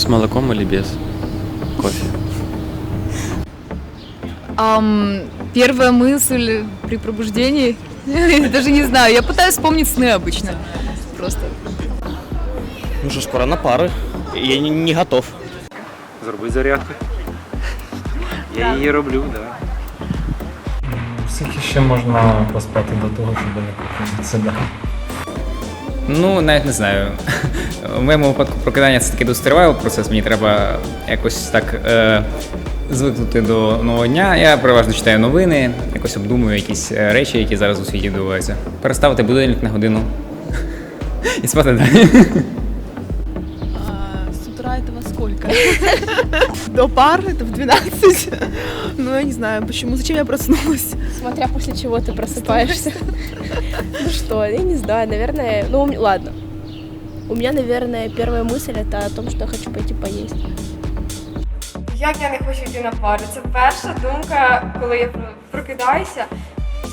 С молоком или без? Кофе. Ам, первая мысль при пробуждении, я даже не знаю, я пытаюсь вспомнить сны обычно. Просто. Ну що, скоро на пари. Я не, не готов. Зроби зарядку. Я її роблю, так. Да. Скільки ще можна поспати до того, щоб не прокинутися? Да. Ну, навіть не знаю. У моєму випадку прокидання це такий досить тривалий процес. Мені треба якось так е, звикнути до нового дня. Я переважно читаю новини, якось обдумую якісь е, речі, які зараз у світі відбуваються. Переставити будильник на годину і спати далі. С утра это во сколько? До пар это в 12. Ну, я не знаю, почему, зачем я проснулась. Смотря после чего ты просыпаешься. Ну что, я не знаю, наверное, ну ладно. У меня, наверное, первая мысль это о том, что я хочу пойти поесть. Як я не хочу йти на пари? Це перша думка, коли я про- прокидаюся.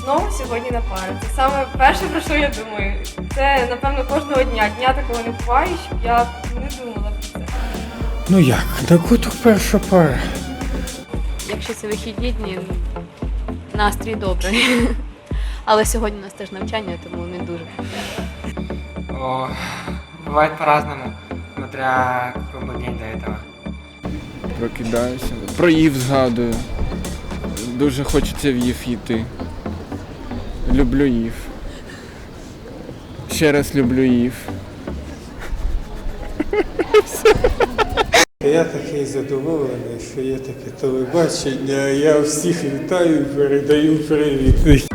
Знову сьогодні на пари. Це саме перше, про що я думаю. Це, напевно, кожного дня. Дня такого не буває, щоб я не думала про це. Ну як, на куток перша пара. Якщо це вихідні дні, настрій добрий. Але сьогодні у нас теж навчання, тому не дуже. О, бывает по-разному, смотря какой был день до этого. Прокидаюся. Про Ів згадую. Дуже хочеться в Ів йти. Люблю Ів. Ще раз люблю Ів. Я такий задоволений, що є таке телебачення. Я всіх вітаю передаю привіт.